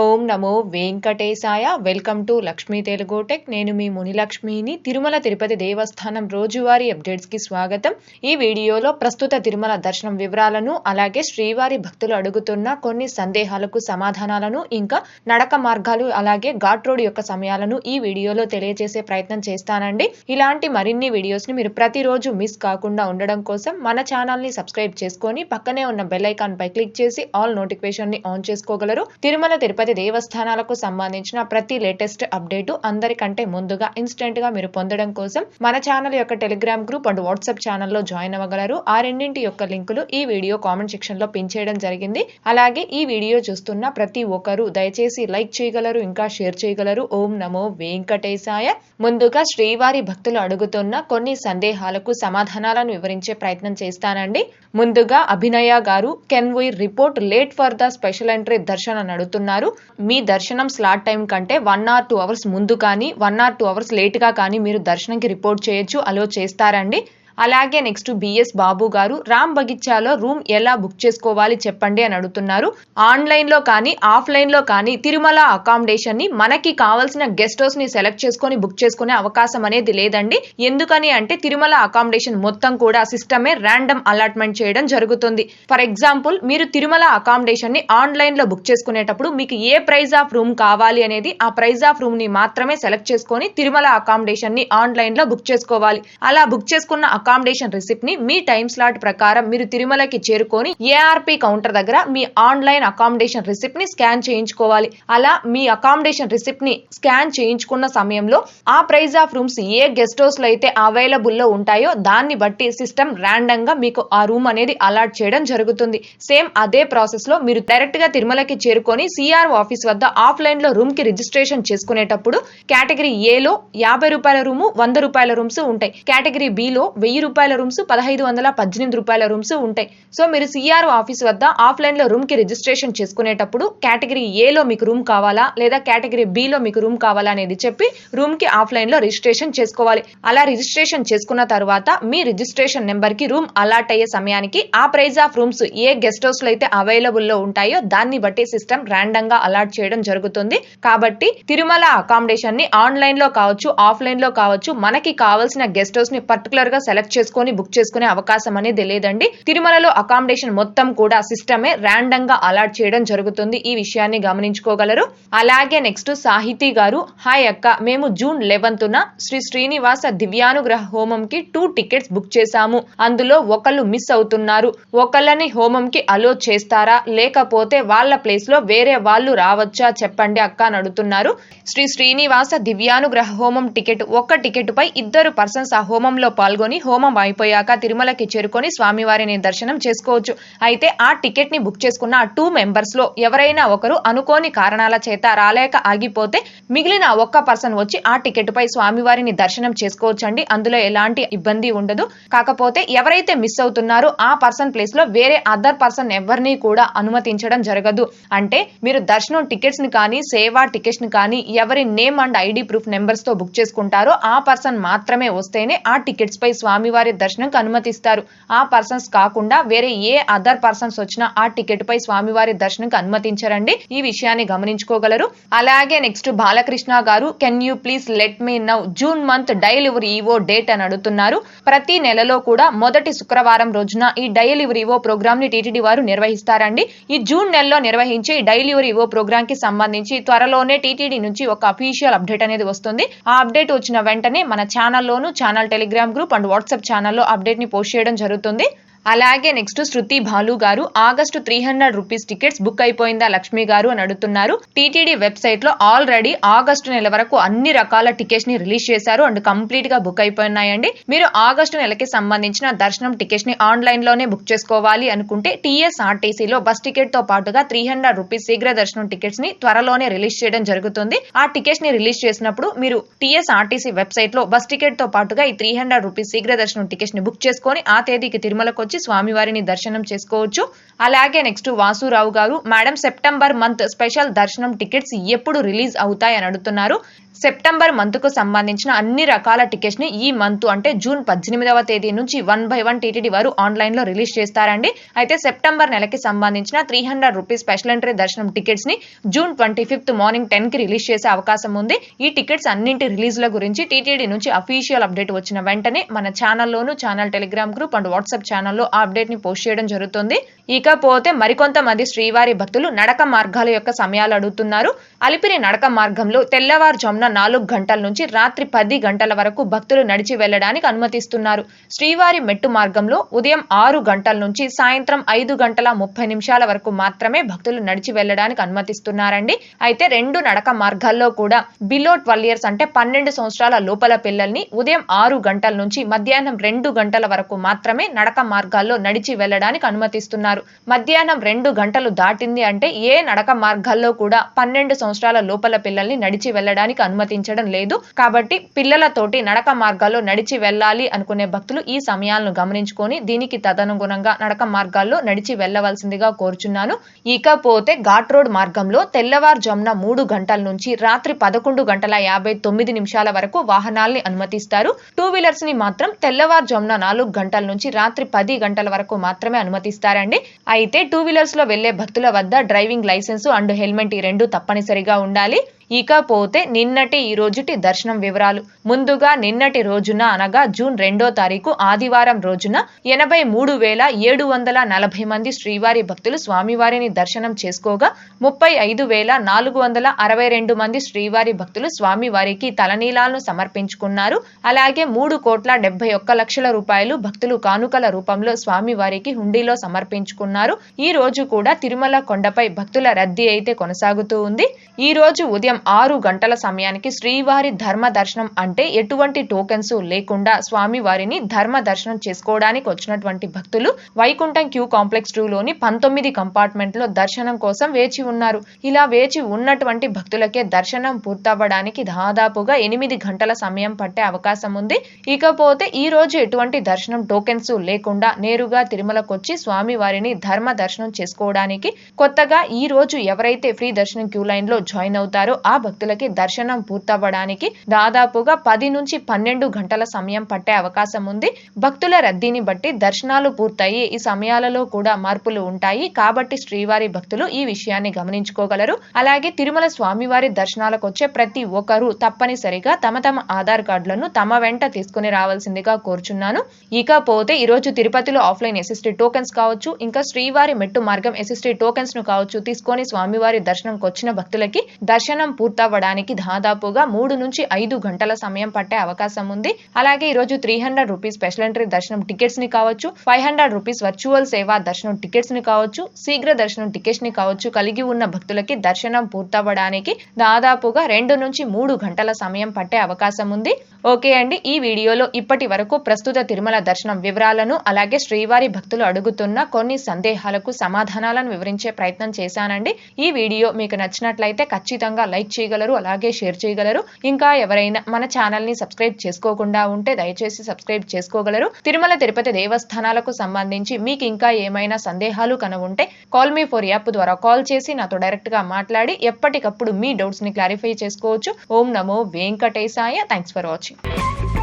ఓం నమో వెంకటేశాయ. Welcome to Lakshmi Telugu tech. నేను మీ మునిలక్ష్మిని. తిరుమల తిరుపతి దేవస్థానం రోజువారీ అప్డేట్స్కి స్వాగతం. ఈ వీడియోలో ప్రస్తుత తిరుమల దర్శనం వివరాలను అలాగే శ్రీవారి భక్తులు అడుగుతున్న కొన్ని సందేహాలకు సమాధానాలను ఇంకా నడక మార్గాలు అలాగే ఘాట్ రోడ్ యొక్క సమయాలను ఈ వీడియోలో తెలియజేసే ప్రయత్నం చేస్తానండి. ఇలాంటి మరిన్ని వీడియోస్ని మీరు ప్రతిరోజు మిస్ కాకుండా ఉండడం కోసం మన ఛానల్ని సబ్స్క్రైబ్ చేసుకొని పక్కనే ఉన్న బెల్ ఐకాన్ పై క్లిక్ చేసి ఆల్ నోటిఫికేషన్ని ఆన్ చేసుకోగలరు. తిరుమల తిరుపతి దేవస్థానాలకు సంబంధించిన ప్రతి లేటెస్ట్ అప్డేటు అందరికంటే ముందుగా ఇన్స్టెంట్గా మీరు పొందడం కోసం మన ఛానల్ యొక్క టెలిగ్రామ్ గ్రూప్ అండ్ వాట్సాప్ ఛానల్లో జాయిన్ అవ్వగలరు. ఆ రెండింటి యొక్క లింకులు ఈ వీడియో కామెంట్ సెక్షన్లో పిన్ చేయడం జరిగింది. అలాగే ఈ వీడియో చూస్తున్న ప్రతి ఒక్కరూ దయచేసి లైక్ చేయగలరు ఇంకా షేర్ చేయగలరు. ఓం నమో వెంకటేశాయ. ముందుగా శ్రీవారి భక్తులు అడుగుతున్న కొన్ని సందేహాలకు సమాధానాలను వివరించే ప్రయత్నం చేస్తానండి. ముందుగా అభినయ గారు can we report late for the special entry darshan అని అడుగుతున్నారు మీ దర్శనం స్లాట్ టైం కంటే వన్ ఆర్ టూ అవర్స్ ముందు కానీ వన్ ఆర్ టూ అవర్స్ లేట్గా కానీ మీరు దర్శనంకి రిపోర్ట్ చేయొచ్చు అలో చేస్తారండి. అలాగే నెక్స్ట్ బిఎస్ బాబు గారు రామ్ బగిచ్చాలో రూమ్ ఎలా బుక్ చేసుకోవాలి చెప్పండి అని అడుగుతున్నారు. ఆన్లైన్లో కానీ ఆఫ్లైన్లో కానీ తిరుమల అకామిడేషన్ని మనకి కావాల్సిన గెస్ట్ హౌస్ని సెలెక్ట్ చేసుకొని బుక్ చేసుకునే అవకాశం అనేది లేదండి. ఎందుకని అంటే తిరుమల అకామిడేషన్ మొత్తం కూడా సిస్టమే ర్యాండమ్ అలాట్మెంట్ చేయడం జరుగుతుంది. ఫర్ ఎగ్జాంపుల్ మీరు తిరుమల అకామిడేషన్ని ఆన్లైన్లో బుక్ చేసుకునేటప్పుడు మీకు ఏ ప్రైజ్ ఆఫ్ రూమ్ కావాలి అనేది ఆ ప్రైజ్ ఆఫ్ రూమ్ని మాత్రమే సెలెక్ట్ చేసుకొని తిరుమల అకామిడేషన్ని ఆన్లైన్లో బుక్ చేసుకోవాలి. అలా బుక్ చేసుకున్న అకామిడేషన్ రిసిప్ట్ని మీ టైం స్లాట్ ప్రకారం మీరు తిరుమలకి చేరుకొని ఏఆర్పి కౌంటర్ దగ్గర మీ ఆన్లైన్ అకామిడేషన్ రిసిప్ట్ని స్కాన్ చేయించుకోవాలి. అలా మీ అకామిడేషన్ రిసిప్ట్ని స్కాన్ చేయించుకున్న సమయంలో ఆ ప్రైజ్ ఆఫ్ రూమ్స్ ఏ గెస్ట్ హౌస్లో అయితే అవైలబుల్లో ఉంటాయో దాన్ని బట్టి సిస్టమ్ ర్యాండమ్గా మీకు ఆ రూమ్ అనేది అలాట్ చేయడం జరుగుతుంది. సేమ్ అదే ప్రాసెస్లో మీరు డైరెక్ట్గా తిరుమలకి చేరుకొని సిఆర్ ఆఫీస్ వద్ద ఆఫ్లైన్లో రూమ్కి రిజిస్ట్రేషన్ చేసుకునేటప్పుడు కేటగిరీ ఏలో యాభై రూపాయల రూము వంద రూపాయల రూమ్స్ ఉంటాయి. కేటగిరీ బిలో వెయ్యి రూపాయల రూమ్స్ పదహైదు వందల పద్దెనిమిది రూపాయల రూమ్స్ ఉంటాయి. సో మీరు సిఆర్ ఆఫీస్ వద్ద ఆఫ్లైన్లో లో రూమ్కి రిజిస్ట్రేషన్ చేసుకునేటప్పుడు కేటగిరీ ఏలో మీకు రూమ్ కావాలా లేదా కేటగిరీ బిలో మీకు రూమ్ కావాలా అనేది చెప్పి రూమ్కి లో రిజిస్ట్రేషన్ చేసుకోవాలి. అలా రిజిస్ట్రేషన్ చేసుకున్న తర్వాత మీ రిజిస్ట్రేషన్ నెంబర్కి రూమ్ అలాట్ అయ్యే సమయానికి ఆ ప్రైజ్ ఆఫ్ రూమ్స్ ఏ గెస్ట్ హౌస్లో అయితే అవైలబుల్లో ఉంటాయో దాన్ని బట్టి సిస్టమ్ ర్యాండంగా అలాట్ చేయడం జరుగుతుంది. కాబట్టి తిరుమల అకామిడేషన్ని ఆన్లైన్లో కావచ్చు ఆఫ్లైన్లో కావచ్చు మనకి కావాల్సిన గెస్ట్ హౌస్ని సెలెక్ట్ సెలెక్ట్ చేసుకొని బుక్ చేసుకునే అవకాశం అనేది లేదండి. తిరుమలలో అకామిడేషన్ మొత్తం కూడా సిస్టమే ర్యాండమ్గా అలాట్ చేయడం జరుగుతుంది. ఈ విషయాన్ని గమనించుకోగలరు. అలాగే నెక్స్ట్ సాహితీ గారు హాయ్ అక్క మేము జూన్ లెవెన్త్ న శ్రీ శ్రీనివాస దివ్యానుగ్రహ హోమం కి టూ టికెట్స్ బుక్ చేశాము. అందులో ఒకళ్ళు మిస్ అవుతున్నారు. ఒకళ్ళని హోమం కి అలో చేస్తారా? లేకపోతే వాళ్ళ ప్లేస్లో వేరే వాళ్ళు రావచ్చా? చెప్పండి అక్క అని అడుగుతున్నారు. శ్రీ శ్రీనివాస దివ్యానుగ్రహ హోమం టికెట్ ఒక్క టికెట్ పై ఇద్దరు పర్సన్స్ ఆ హోమంలో పాల్గొని హోమం అయిపోయాక తిరుమలకి చేరుకొని స్వామివారిని దర్శనం చేసుకోవచ్చు. అయితే ఆ టికెట్ని బుక్ చేసుకున్న ఆ టూ మెంబర్స్లో ఎవరైనా ఒకరు అనుకోని కారణాల చేత రాలేక ఆగిపోతే మిగిలిన ఒక్క పర్సన్ వచ్చి ఆ టికెట్ పై స్వామివారిని దర్శనం చేసుకోవచ్చు అండి అందులో ఎలాంటి ఇబ్బంది ఉండదు. కాకపోతే ఎవరైతే మిస్ అవుతున్నారో ఆ పర్సన్ ప్లేస్లో వేరే అదర్ పర్సన్ ఎవరిని కూడా అనుమతించడం జరగదు. అంటే మీరు దర్శనం టికెట్స్ని కానీ సేవా టికెట్స్ని కానీ ఎవరి నేమ్ అండ్ ఐడి ప్రూఫ్ నెంబర్స్తో బుక్ చేసుకుంటారో ఆ పర్సన్ మాత్రమే వస్తేనే ఆ టికెట్స్ పై స్వామి స్వామివారి దర్శనంకు అనుమతిస్తారు. ఆ పర్సన్స్ కాకుండా వేరే ఏ అదర్ పర్సన్స్ వచ్చినా ఆ టికెట్ పై స్వామివారి దర్శనంకు అనుమతించరండి. ఈ విషయాన్ని గమనించుకోగలరు. అలాగే నెక్స్ట్ బాలకృష్ణ గారు can you please let me know June month delivery EO date అని అడుగుతున్నారు. ప్రతి నెలలో కూడా మొదటి శుక్రవారం రోజున ఈ డైలివరీ ఈవో ప్రోగ్రామ్ని టీటీడీ వారు నిర్వహిస్తారండి. ఈ జూన్ నెలలో నిర్వహించే ఈ డైలివరీ ఈవో ప్రోగ్రామ్కి సంబంధించి త్వరలోనే టీటీడీ నుంచి ఒక అఫీషియల్ అప్డేట్ అనేది వస్తుంది. ఆ అప్డేట్ వచ్చిన వెంటనే మన ఛానల్లోను channel Telegram group and WhatsApp ఛానల్లో అప్డేట్ని పోస్ట్ చేయడం జరుగుతుంది. అలాగే నెక్స్ట్ శృతి భాలు గారు August three hundred rupees tickets book అయిపోయిందా లక్ష్మి గారు అని అడుగుతున్నారు. టీటీడీ వెబ్సైట్లో ఆల్రెడీ ఆగస్టు నెల వరకు అన్ని రకాల టికెట్స్ని రిలీజ్ చేశారు అండ్ కంప్లీట్గా బుక్ అయిపోయినాయండి. మీరు ఆగస్టు నెలకి సంబంధించిన దర్శనం టికెట్స్ని ఆన్లైన్లోనే బుక్ చేసుకోవాలి అనుకుంటే టీఎస్ఆర్టీసీ లో బస్ టికెట్తో పాటుగా త్రీ హండ్రెడ్ రూపీస్ శీఘ్ర దర్శనం టికెట్స్ని త్వరలోనే రిలీజ్ చేయడం జరుగుతుంది. ఆ టికెట్స్ని రిలీజ్ చేసినప్పుడు మీరు టీఎస్ఆర్టీసీ వెబ్సైట్లో బస్ టికెట్తో పాటుగా ఈ త్రీ హండ్రెడ్ రూపీస్ శీఘ్ర దర్శనం టికెట్స్ని బుక్ చేసుకొని ఆ తేదీకి తిరుమలకు వచ్చి స్వామివారిని దర్శనం చేసుకోవచ్చు. అలాగే నెక్స్ట్ వాసురావు గారు మేడం సెప్టెంబర్ మంత్ స్పెషల్ దర్శనం టికెట్స్ ఎప్పుడు రిలీజ్ అవుతాయి అని అడుగుతున్నారు. సెప్టెంబర్ మంత్కు సంబంధించిన అన్ని రకాల టికెట్స్ని ఈ మంత్ అంటే జూన్ పద్దెనిమిదవ తేదీ నుంచి వన్ బై వన్ టీటీడీ వారు ఆన్లైన్లో రిలీజ్ చేస్తారండి. అయితే సెప్టెంబర్ నెలకి సంబంధించిన three hundred rupees special entry దర్శనం టికెట్స్ని జూన్ ట్వంటీ ఫిఫ్త్ మార్నింగ్ టెన్కి రిలీజ్ చేసే అవకాశం ఉంది. ఈ టికెట్స్ అన్నింటి రిలీజ్ ల గురించి టీటీడీ నుంచి అఫీషియల్ అప్డేట్ వచ్చిన వెంటనే మన ఛానల్లోను channel Telegram group and WhatsApp ఛానల్లో ఆ అప్డేట్ని పోస్ట్ చేయడం జరుగుతుంది. ఇకపోతే మరికొంతమంది శ్రీవారి భక్తులు నడక మార్గాల యొక్క సమయాలు అడుగుతున్నారు. అలిపిరి నడక మార్గంలో తెల్లవారుజామున నాలుగు గంటల నుంచి రాత్రి పది గంటల వరకు భక్తులు నడిచి వెళ్ళడానికి అనుమతిస్తున్నారు. శ్రీవారి మెట్టు మార్గంలో ఉదయం ఆరు గంటల నుంచి సాయంత్రం ఐదు గంటల ముప్పై నిమిషాల వరకు మాత్రమే భక్తులు నడిచి వెళ్ళడానికి అనుమతిస్తున్నారండి. అయితే రెండు నడక మార్గాల్లో కూడా బిలో ట్వెల్వ్ ఇయర్స్ అంటే పన్నెండు సంవత్సరాల లోపల పిల్లల్ని ఉదయం ఆరు గంటల నుంచి మధ్యాహ్నం రెండు గంటల వరకు మాత్రమే నడక మార్గం మార్గాల్లో నడిచి వెళ్ళడానికి అనుమతిస్తున్నారు. మధ్యాహ్నం రెండు గంటలు దాటింది అంటే ఏ నడక మార్గాల్లో కూడా పన్నెండు సంవత్సరాల లోపల పిల్లల్ని నడిచి వెళ్ళడానికి అనుమతించడం లేదు. కాబట్టి పిల్లలతోటి నడక మార్గాల్లో నడిచి వెళ్ళాలి అనుకునే భక్తులు ఈ సమయాలను గమనించుకొని దీనికి తదనుగుణంగా నడక మార్గాల్లో నడిచి వెళ్ళవలసిందిగా కోరుచున్నాను. ఇకపోతే ఘాట్ రోడ్ మార్గంలో తెల్లవారుజామున మూడు గంటల నుంచి రాత్రి పదకొండు గంటల యాభై తొమ్మిది నిమిషాల వరకు వాహనాల్ని అనుమతిస్తారు. టూ వీలర్స్ని మాత్రం తెల్లవారుజామున నాలుగు గంటల నుంచి రాత్రి పది గంటల వరకు మాత్రమే అనుమతిస్తారండి. అయితే టూ వీలర్స్లో వెళ్ళే భక్తుల వద్ద డ్రైవింగ్ లైసెన్స్ అండ్ హెల్మెట్ ఈ రెండు తప్పనిసరిగా ఉండాలి. ఇకపోతే నిన్నటి ఈ రోజుటి దర్శనం వివరాలు. ముందుగా నిన్నటి రోజున అనగా జూన్ రెండో తారీఖు ఆదివారం రోజున ఎనభై మూడు వేల ఏడు వందల నలభై మంది శ్రీవారి భక్తులు స్వామివారిని దర్శనం చేసుకోగా ముప్పై ఐదు వేల నాలుగు వందల అరవై రెండు మంది శ్రీవారి భక్తులు స్వామివారికి తలనీలాలను సమర్పించుకున్నారు. అలాగే మూడు కోట్ల డెబ్బై ఒక్క లక్షల రూపాయలు భక్తులు కానుకల రూపంలో స్వామివారికి హుండీలో సమర్పించుకున్నారు. ఈ రోజు కూడా తిరుమల కొండపై భక్తుల రద్దీ అయితే కొనసాగుతూ ఉంది. ఈ రోజు ఉదయం ఆరు గంటల సమయానికి శ్రీవారి ధర్మ దర్శనం అంటే ఎటువంటి టోకెన్స్ లేకుండా స్వామివారిని ధర్మ దర్శనం చేసుకోవడానికి వచ్చినటువంటి భక్తులు వైకుంఠం క్యూ కాంప్లెక్స్ టూ లోని పంతొమ్మిది కంపార్ట్మెంట్లో దర్శనం కోసం వేచి ఉన్నారు. ఇలా వేచి ఉన్నటువంటి భక్తులకే దర్శనం పూర్తవ్వడానికి దాదాపుగా ఎనిమిది గంటల సమయం పట్టే అవకాశం ఉంది. ఇకపోతే ఈ రోజు ఎటువంటి దర్శనం టోకెన్స్ లేకుండా నేరుగా తిరుమలకొచ్చి స్వామి వారిని ధర్మ దర్శనం చేసుకోవడానికి కొత్తగా ఈ రోజు ఎవరైతే ఫ్రీ దర్శనం క్యూ లైన్లో జాయిన్ అవుతారో ఆ భక్తులకి దర్శనం పూర్తవ్వడానికి దాదాపుగా పది నుంచి పన్నెండు గంటల సమయం పట్టే అవకాశం ఉంది. భక్తుల రద్దీని బట్టి దర్శనాలు పూర్తయి ఈ సమయాలలో కూడా మార్పులు ఉంటాయి. కాబట్టి శ్రీవారి భక్తులు ఈ విషయాన్ని గమనించుకోగలరు. అలాగే తిరుమల స్వామివారి దర్శనాలకు వచ్చే ప్రతి ఒక్కరూ తప్పనిసరిగా తమ తమ ఆధార్ కార్డులను తమ వెంట తీసుకుని రావాల్సిందిగా కోరుచున్నాను. ఇకపోతే ఈ రోజు తిరుపతిలో ఆఫ్లైన్ ఎస్ఎస్టీ టోకెన్స్ కావచ్చు ఇంకా శ్రీవారి మెట్టు మార్గం ఎస్ఎస్టీ టోకెన్స్ను కావచ్చు తీసుకొని స్వామివారి దర్శనంకి వచ్చిన భక్తులకి దర్శనం పూర్తవ్వడానికి దాదాపుగా మూడు నుంచి ఐదు గంటల సమయం పట్టే అవకాశం ఉంది. అలాగే ఈ రోజు three hundred rupees special entry దర్శనం టికెట్స్ని కావచ్చు ఫైవ్ హండ్రెడ్ రూపీస్ వర్చువల్ సేవా దర్శనం టికెట్స్ని కావచ్చు శీఘ్ర దర్శనం టికెట్స్ని కావచ్చు కలిగి ఉన్న భక్తులకి దర్శనం పూర్తవ్వడానికి దాదాపుగా రెండు నుంచి మూడు గంటల సమయం పట్టే అవకాశం ఉంది. ఓకే అండి ఈ వీడియోలో ఇప్పటి వరకు ప్రస్తుత తిరుమల దర్శనం వివరాలను అలాగే శ్రీవారి భక్తులు అడుగుతున్న కొన్ని సందేహాలకు సమాధానాలను వివరించే ప్రయత్నం చేశానండి. ఈ వీడియో మీకు నచ్చినట్లయితే ఖచ్చితంగా లైక్ చేయగలరు అలాగే షేర్ చేయగలరు. ఇంకా ఎవరైనా మన ఛానల్ని సబ్స్క్రైబ్ చేసుకోకుండా ఉంటే దయచేసి సబ్స్క్రైబ్ చేసుకోగలరు. తిరుమల తిరుపతి దేవస్థానాలకు సంబంధించి మీకు ఇంకా ఏమైనా సందేహాలు కన ఉంటే కాల్ మీ ఫోర్ యాప్ ద్వారా కాల్ చేసి నాతో డైరెక్ట్గా మాట్లాడి ఎప్పటికప్పుడు మీ డౌట్స్ని క్లారిఫై చేసుకోవచ్చు. ఓం నమో వెంకటేశాయ. Thanks for watching